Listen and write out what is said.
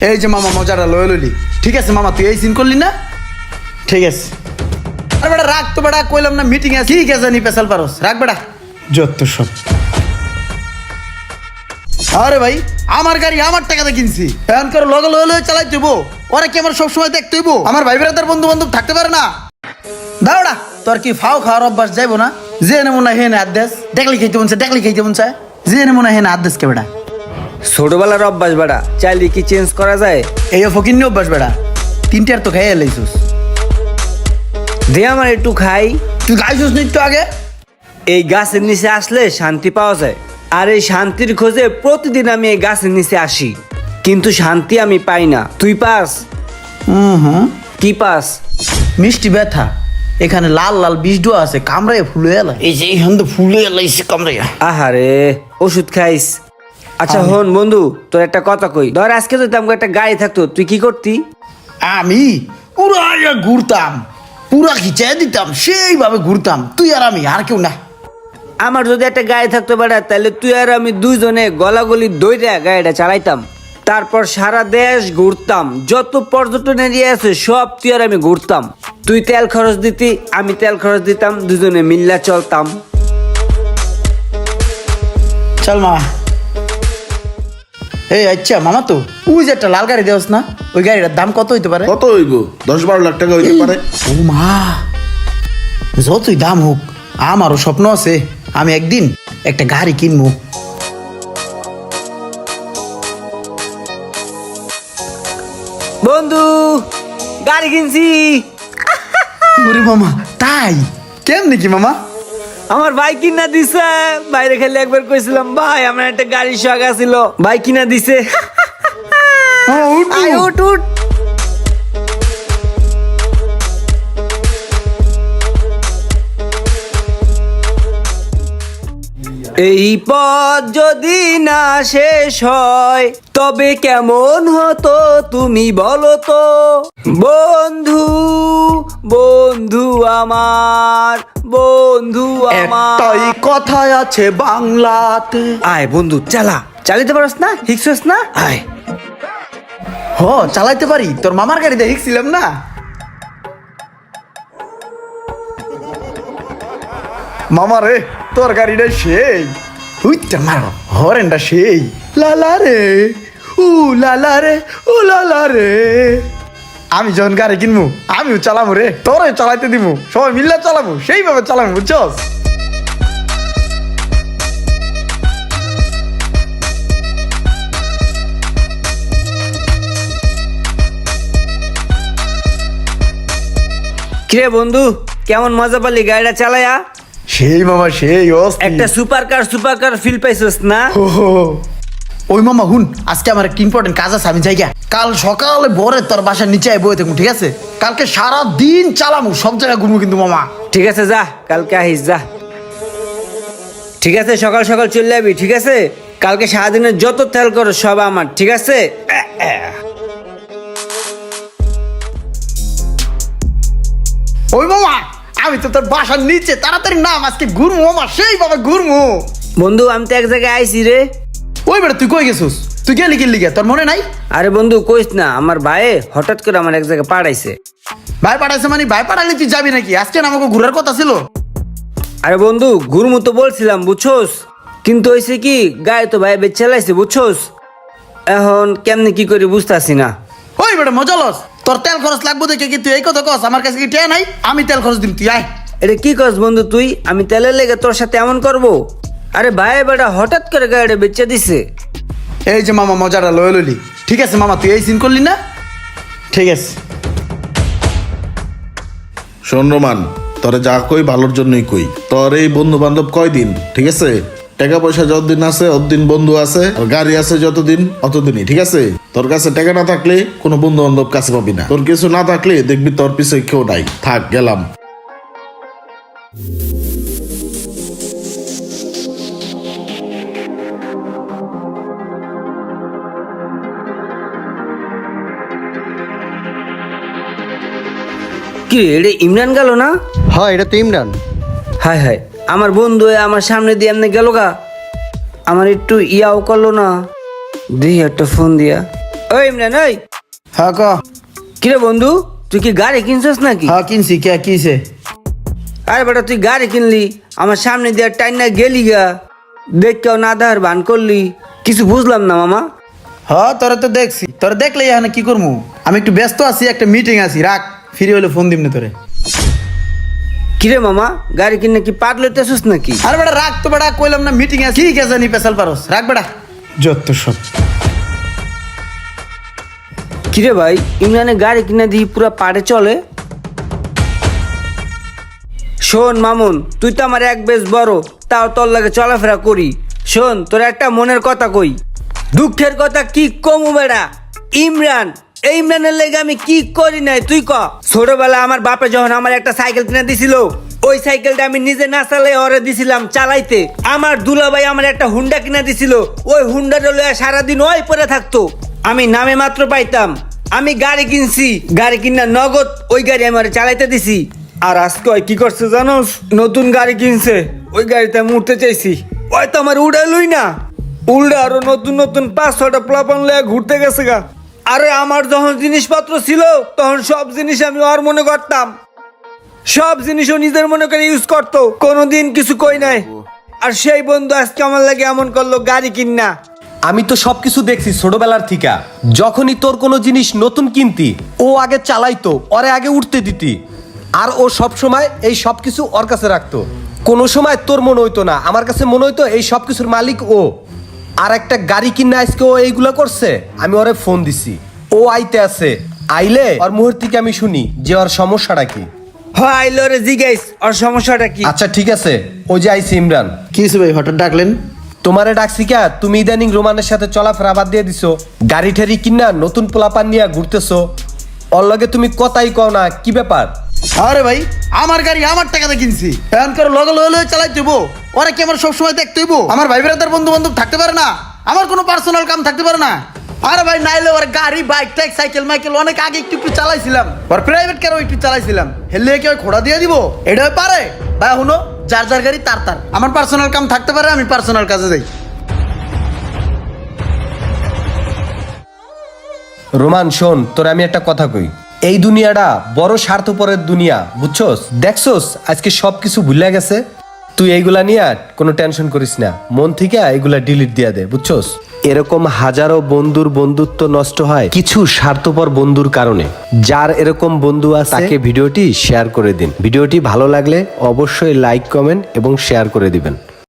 এই যে মামা মজাটা লয়ে লইলি। ঠিক আছে মামা তুই এই সিন করলি না? ঠিক আছে। আরে বেটা রাখ তো বেটা কইলাম না মিটিং আছে। ঠিক আছে নি পেশাল পারস? রাখ বেটা। যত সব। আরে ভাই আমার গাড়ি আমার টাকাতে কিনছি। এখন করে লগে লগে লগে চালাই দেবো। ওরা কি আমার সবসময় দেখতে হইবো? আমার ভাই বেড়াদার বন্ধু বান্ধব থাকতে পারে না। দাঁড়া তোর কি ফাও খাওয়ার অভ্যাস যাইবো না? যে নমুনা হে না আদেশ দেখলি খাইতে মন চায় দেখলি খাইতে মন চায় যে নমুনা হে না আদেশ কে বেটা? ছোটবেলার অভ্যাস বেড়া চাইলে কি চেঞ্জ করা যায়? এই ফকির অভ্যাস বেটা তিনটার তো খাইয়ে এলাইছিস দে আমার একটু খাই। তুই গাইছিস নি একটু আগে? এই গাছের নিচে আসলে শান্তি পাওয়া যায়। আর এই শান্তির খোঁজে প্রতিদিন আমি এই গাছের নিচে আসি। কিন্তু শান্তি আমি পাই না। তুই পাস? হুম হুম কি পাস? মিষ্টি ব্যথা। এখানে লাল লাল বিষ ডোয়া আছে কামড়ায় ফুলে এলা এই যে এইখান তো ফুলে এলাইছে কামড়াইয়া। আহারে ওষুধ খাইস। আচ্ছা হন বন্ধু তোর একটা কথা কই। ধর আজকে যদি আমাকে একটা গাড়ি থাকতো তুই কি করতি? আমি পুরা ঘুরতাম পুরা খিচাই দিতাম সেইভাবে ঘুরতাম। তুই আর আমি আর কেউ না। আমার যদি একটা গাড়ি থাকতো বেড়া তাহলে তুই আর আমি দুইজনে গলাগলি দইরা গাড়িটা চালাইতাম। তারপর সারা দেশ ঘুরতাম। যত পর্যটন এরিয়া আছে সব তুই আর আমি ঘুরতাম। তুই তেল খরচ দিতি আমি তেল খরচ দিতাম দুজনে মিল্লা চলতাম। চল মামা। এই আচ্ছা মামা তো ওই যে একটা লাল গাড়ি দেওয়াস না ওই গাড়িটার দাম কত হইতে পারে? কত হইব? দশ বারো লাখ টাকা হইতে পারে। ও মা যতই দাম হোক আমারও স্বপ্ন আছে আমি একদিন একটা গাড়ি কিনবো। বন্ধু গাড়ি কিনছি। ওরে মামা তাই? কেমনি কি মামা? আমার ভাই কিনা দিছে। বাইরে খেলে একবার কইছিলাম ভাই আমার একটা গাড়ির শখ আছিল। ভাই কিনা দিছে। আয় উঠ উঠ। এই পথ যদি না শেষ হয় তবে কেমন হতো তুমি বলো তো? বন্ধু বন্ধু আমার বন্ধু একটাই আমার কথাই আছে বাংলাতে। আয় বন্ধু চালা। চালিতে পারস না? হিকছস না? আয়। হ চালাইতে পারি। তোর মামার গাড়িতে দেখছিলাম না? মামা রে, তোর গাড়িটা সেই। হুইটা মারো, হরেনটা সেই। লালা রে, উ লালা রে, উ লালা রে। আমি যখন গাড়ি কিনবো, আমিও চালাবো রে তোরে চালাইতে দিব। সবাই মিল্লা চালাবো, সেইভাবে চালাবো, বুঝছস? কিরে বন্ধু, কেমন মজা পালি গাড়িটা চালায়া? সেই মামা সেই অস্থির একটা super car super car feel পাইছস না। ওই মামা হুন আজকে আমার একটা ইম্পর্টেন্ট কাজ আছে আমি যাই গা। কাল সকালে ভোরে তোর বাসার নিচে আয় বয়ে ঠিক আছে? কালকে সারা দিন চালামু সব জায়গায় ঘুরবো কিন্তু মামা। ঠিক আছে যা কালকে আহিস যা। ঠিক আছে সকাল সকাল চলে যাবি ঠিক আছে? কালকে সারাদিনের যত তেল করো সব আমার ঠিক আছে? ওই মামা আমি তো তোর বাসার নিচে তাড়াতাড়ি নাম আজকে ঘুরবো মামা সেইভাবে ঘুরবো বন্ধু আমি তো এক জায়গায় আইছি রে। ওই বেটা তুই কই গেছিস? তুই গেলি গেলি গে তোর মনে নাই? আরে বন্ধু কইস না আমার ভাইয়ে হঠাৎ করে আমার এক জায়গায় পাঠাইছে। ভাই পাঠাইছে মানে ভাই পাঠালে তুই যাবি নাকি? আজকে না আমাকে ঘুরার কথা ছিল? আরে বন্ধু ঘুরমু তো বলছিলাম বুঝছোস? কিন্তু হয়েছে কি গায়ে তো ভাই বেচ চালাইছে বুঝছোস? এখন কেমনে কি করি বুঝতেছি না ওই বেটা মজা লস। তোর তেল খরচ লাগবো দেখে কি তুই এই কথা কস? আমার কাছে কি টেয়া নাই? আমি তেল খরচ দিম তুই আয়। এটা কি কস বন্ধু তুই? আমি তেলের লেগে তোর সাথে এমন করব? আরে ভাই বেটা হঠাৎ করে গাড়িটা বেচে দিছে। এই যে মামা মজাটা লয়ে লইলি। ঠিক আছে মামা তুই এই সিন করলি না? ঠিক আছে। শোন রোমান তোরে যা কই ভালোর জন্যই কই। তোর এই বন্ধু বান্ধব কয়দিন? ঠিক আছে? টাকা পয়সা যতদিন আছে অতদিন বন্ধু আছে আর গাড়ি আছে যতদিন অতদিনই ঠিক আছে? তোর কাছে টাকা না থাকলে কোনো বন্ধু বান্ধব কাছে পাবি না। তোর কিছু না থাকলে দেখবি তোর পিছে কেউ নাই। থাক গেলাম। কি রে, এটা ইমরান গেল না? হয় এটা তো ইমরান। হায় হায়। আমার বন্ধু হয়ে আমার সামনে দিয়ে এমনি গেল গা। আমার একটু ইয়াও করল না। দেখি একটা ফোন দিয়া। ওই ইমরান ওই হ্যাঁ ক। কিরে বন্ধু তুই কি গাড়ি কিনছিস নাকি? হ্যাঁ কিনছি। কে কিছে আরে বেটা তুই গাড়ি কিনলি আমার সামনে দিয়ে টাইন না গেলি গা। দেখ কেউ না দেখার বান করলি। কিছু বুঝলাম না মামা। হ্যাঁ তোরা তো দেখছি। তোরা দেখলে এখানে কি করব আমি একটু ব্যস্ত আছি একটা মিটিং আছি। রাখ ফিরে হলে ফোন দিমনে তোরে। কিরে মামা গাড়ি কিনে কি পাট লইতেছিস নাকি? আর বেটা রাখ তো বেটা কইলাম না মিটিং আছে। ঠিক আছে নি পেশাল পারস? রাখ বেটা। যত সব। কিরে ভাই ইমরানে গাড়ি কিনে দিয়ে পুরা পাড়ে চলে? শোন মামুন তুই তো আমার এক বেশ বড় তাও তোর লাগে চলাফেরা করি। শোন তোর একটা মনের কথা কই। দুঃখের কথা কি কমু বেড়া ইমরান এই ইমরানের লেগে আমি কি করি নাই? তুই ক। ছোটবেলা আমার বাপে যখন আমার একটা সাইকেল কিনে দিছিল, ওই সাইকেলটা আমি নিজে না চালাই ওরে দিছিলাম চালাইতে। আমার দুলাভাই আমার একটা হুন্ডা কিনে দিছিল, ওই হুন্ডাটা লয়ে সারাদিন ওই পরে থাকতো। আমি নামে মাত্র পাইতাম। আমি গাড়ি কিনছি, গাড়ি কিনা নগদ, ওই গাড়ি আমি ওরে চালাইতে দিছি। আর আজকে ওই কি করছে জানোস? নতুন গাড়ি কিনছে, ওই গাড়িতে আমি উঠতে চাইছি। ওই তো আমার উড়াইলই না। উল্টা আরও নতুন নতুন পাঁচ ছটা প্লাপন লয়ে ঘুরতে গেছে গা। আরে আমার যখন জিনিসপত্র ছিল, তখন সব জিনিস আমি ওর মনে করতাম। সব জিনিসও নিজের মনে করে ইউজ করতো। কোনোদিন কিছু কই নাই। আর সেই বন্ধু আজকে আমার লাগে এমন করল, গাড়ি কিনা আমি তো সবকিছু দেখছি ছোটবেলার থেকে। যখনই তোর কোনো জিনিস নতুন কিনতি, ও আগে চালাইতো, ওরে আগে উঠতে দিতি। আর ও সব সময় এই সব কিছু ওর কাছে রাখতো। কোনো সময় তোর মনে হইতো না। আমার কাছে মনে হইতো এই সব কিছুর মালিক ও। আর একটা গাড়ি কিনে আজকে ও এইগুলা করছে। আমি ওরে ফোন দিছি। ও আইতে আছে। আইলে ওর মুহূর্ত থেকে আমি শুনি যে ওর সমস্যাটা কি। হয় আইলো রে জিগাইস আর সমস্যাটা কি? আচ্ছা ঠিক আছে। ও যে আইসি ইমরান। কি হইছে ভাই হঠাৎ ডাকলেন? তোমারে ডাকছি কা? তুমি ইদানিং রোমানের সাথে চলাফেরা বাদ দিয়ে দিছো। গাড়ি ঠাড়ি কিনা নতুন পোলাপান নিয়ে ঘুরতেছো। ওর লগে তুমি কথাই কও না কি ব্যাপার? আরে ভাই, আমার গাড়ি আমার টাকাতে কিনছি। এখন করে লগে লগে লগে চালাই ওরা কি আমার সবসময় দেখতে হইব? আমার ভাই বেড়াদার বন্ধু বান্ধব থাকতে পারে না, আমার কোনো পার্সোনাল কাম থাকতে পারে না। আরে ভাই, নাইলে ওর গাড়ি বাইক টাইক সাইকেল মাইকেল অনেক আগে একটু একটু চালাইছিলাম। ওর প্রাইভেট কারও একটু চালাইছিলাম। হেললে কি ওই খোড়া দিয়ে দিব? এটা পারে? ভাই, শুনো, যার যার গাড়ি, তার তার। আমার পার্সোনাল কাম থাকতে পারে, আমি পার্সোনাল কাজে যাই। রোমান, শোন, তোর আমি একটা কথা কই। এই দুনিয়াটা বড় স্বার্থপরের দুনিয়া, বুঝছস? দেখছস? আজকে সবকিছু ভুলে গেছে। তুই এইগুলা নিয়ে কোনো টেনশন করিস না। মন থেকে এইগুলা ডিলিট দিয়া দে, বুঝছস? এরকম হাজারো বন্ধুর বন্ধুত্ব নষ্ট হয় কিছু স্বার্থপর বন্ধুর কারণে। যার এরকম বন্ধু আছে, তাকে ভিডিওটি শেয়ার করে দিন। ভিডিওটি ভালো লাগলে অবশ্যই লাইক কমেন্ট এবং শেয়ার করে দিবেন।